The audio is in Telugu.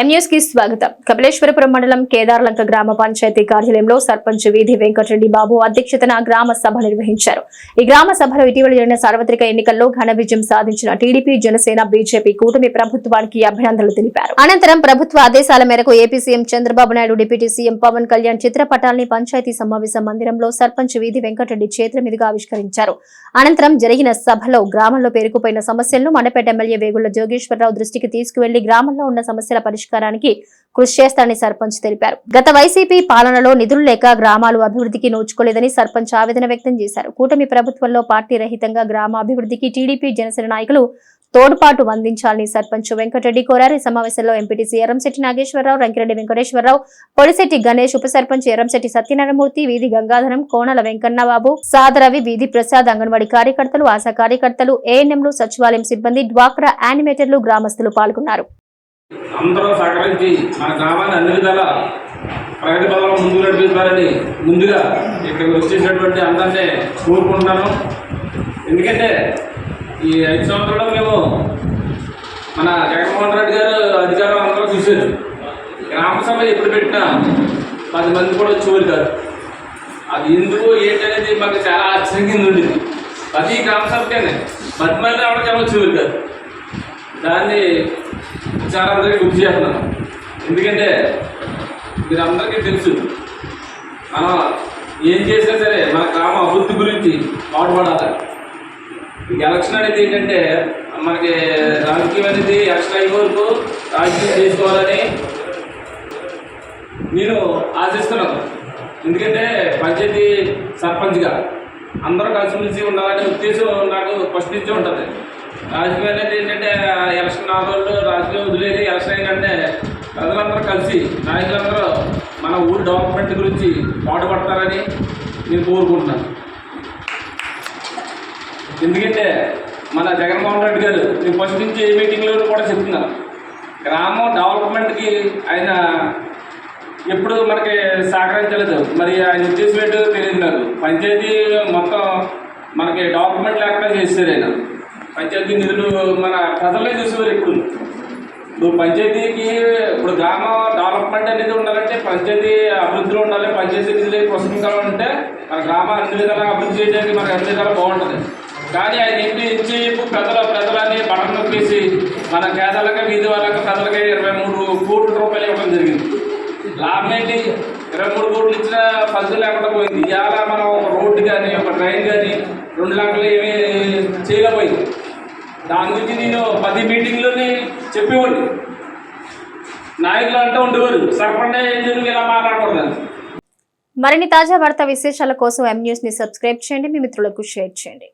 ఎంయూస్కి స్వాగతం. కపిలేశ్వరపురం మండలం కేదార్లంక గ్రామ పంచాయతీ కార్యాలయంలో సర్పంచ్ వీధి వెంకటరెడ్డి బాబు అధ్యక్షతన గ్రామ సభ నిర్వహించారు. ఈ గ్రామ సభలో ఇటీవల జరిగిన సార్వత్రిక ఎన్నికల్లో ఘన విజయం సాధించిన టీడీపీ జనసేన బీజేపీ కూటమి ప్రభుత్వానికి అభినందనలు తెలిపారు. అనంతరం ప్రభుత్వ ఆదేశాల మేరకు AP CM Chandrababu Naidu deputy CM Pawan Kalyan చిత్రపటాల్ని panchayat సమావేశ మందిరంలో సర్పంచ్ వీధి వెంకటరెడ్డి చేతుల మీదుగా ఆవిష్కరించారు. అనంతరం జరిగిన సభలో గ్రామంలో పేరుకుపోయిన సమస్యలను మండపేట ఎమ్మెల్యే వేగుళ్ళ జోగేశ్వరరావు దృష్టికి తీసుకువెళ్ళి గ్రామంలో ఉన్న సమస్యల పరిష్కారానికి కృషి చేస్తానని సర్పంచ్ తెలిపారు. గత వైసీపీ పాలనలో నిధులు లేక గ్రామాలు అభివృద్ధికి నోచుకోలేదని సర్పంచ్ ఆవేదన వ్యక్తం చేశారు. కూటమి ప్రభుత్వంలో పార్టీ రహితంగా గ్రామాభివృద్ధికి టీడీపీ జనసేన నాయకులు తోడ్పాటు అందించాలని సర్పంచ్ వెంకటరెడ్డి కోరారు. ఈ సమావేశంలో ఎంపీటీసీ ఎర్రంశెట్టి నాగేశ్వరరావు రంకిరెడ్డి వెంకటేశ్వరరావు పొడిశెట్టి గణేష్ ఉప సర్పంచ్ ఎర్రంశెట్టి సత్యనారాయణమూర్తి వీధి గంగాధరం కోనల వెంకన్నబాబు సాదరవి వీధి ప్రసాద్ అంగన్వాడీ కార్యకర్తలు ఆశా కార్యకర్తలు ఏఎన్ఎంలు సచివాలయం సిబ్బంది డ్వాక్రా యానిమేటర్లు గ్రామస్తులు పాల్గొన్నారు. అందరూ సహకరించి మన గ్రామాన్ని అన్ని విధాల ప్రగతి పదంలో ముందుకు నడిపిస్తారని ముందుగా ఇక్కడికి వచ్చేసినటువంటి అందరినీ కోరుకుంటున్నాను. ఎందుకంటే ఈ ఐదు సంవత్సరాల్లో మేము మన జగన్మోహన్ రెడ్డి గారు అధికారం అందరూ చూశారు. గ్రామ సభ ఎప్పుడు పెట్టినా పది మంది కూడా వచ్చేవారు కాదు. అది ఎందుకు ఏంటనేది మాకు చాలా ఆశ్చర్యంగా ఉండేది. ప్రతి గ్రామ సభకనే పది మంది రావడం చాలా వచ్చేవారు కాదు. దాన్ని చాలా అందరికీ గుర్తు చేస్తున్నాను. ఎందుకంటే మీరు అందరికీ తెలుసు మనం ఏం చేసినా సరే మన గ్రామ అభివృద్ధి గురించి పాటుపడాలి. ఎలక్షన్ అనేది ఏంటంటే మనకి రాజకీయం అనేది ఎలక్షన్ అయ్యే వరకు రాజకీయం చేసుకోవాలని నేను ఆశిస్తున్నాను. ఎందుకంటే పంచాయతీ సర్పంచ్గా అందరూ కలిసిమెలిసి ఉండాలనే ఉద్దేశం నాకు ఫస్ట్ ఉంటుంది. రాజకీయం అనేది ఏంటంటే ఎలక్షన్ నాలుగు రాజకీయం వదిలేదు ఎలక్షన్ ఏంటంటే ప్రజలందరూ కలిసి నాయకులందరూ మన ఊరి డెవలప్మెంట్ గురించి పాటుపడతారని నేను కోరుకుంటున్నాను ఎందుకంటే మన జగన్మోహన్ రెడ్డి గారు నేను ఫస్ట్ నుంచి ఏ మీటింగ్లో కూడా చెప్తున్నాను గ్రామం డెవలప్మెంట్కి ఆయన ఎప్పుడు మనకి సహకరించలేదు. మరి ఆయన ఉద్దేశం ఏంటో తెలియదు నాకు. పంచాయతీ మొత్తం మనకి డాక్యుమెంట్ లేకుండా చేశారు ఆయన. పంచాయతీ నిధులు మన ప్రజలే చూసేవారు ఇప్పుడు. ఇప్పుడు పంచాయతీకి ఇప్పుడు గ్రామ డెవలప్మెంట్ అనేది ఉండాలంటే పంచాయతీ అభివృద్ధిలో ఉండాలి పంచాయతీ నిధులు పుస్తకంగా ఉంటే మన గ్రామ అన్ని విధాలుగా అభివృద్ధి చేయడానికి మనకు అన్ని విధాలుగా బాగుంటుంది. కానీ ఆయన ఏంటి ఇచ్చి ప్రజల ప్రజలని బటన్ నొప్పేసి మన పేదలకి వీధి వాళ్ళకి ప్రజలకి ఇరవై మూడు కోట్ల రూపాయలు ఇవ్వడం జరిగింది. లాభం ఏంటి ఇరవై మూడు కోట్లు ఇచ్చిన ఫలితం లేకుండా పోయింది. ఇవాళ మనం ఒక రోడ్డు కానీ ఒక ట్రైన్ కానీ రెండు లక్షలు దాని గురించి నేను పది మీటింగ్లోనే చెప్పేవాడిని. నాయకులు అంటూ ఉండేవారు సర్పంచ్ ఏం జరిగి ఇలా మాట్లాడకూడదు మరిన్ని తాజా వార్తా విశేషాల కోసం ఎం న్యూస్ని సబ్స్క్రైబ్ చేయండి మీ మిత్రులకు షేర్ చేయండి.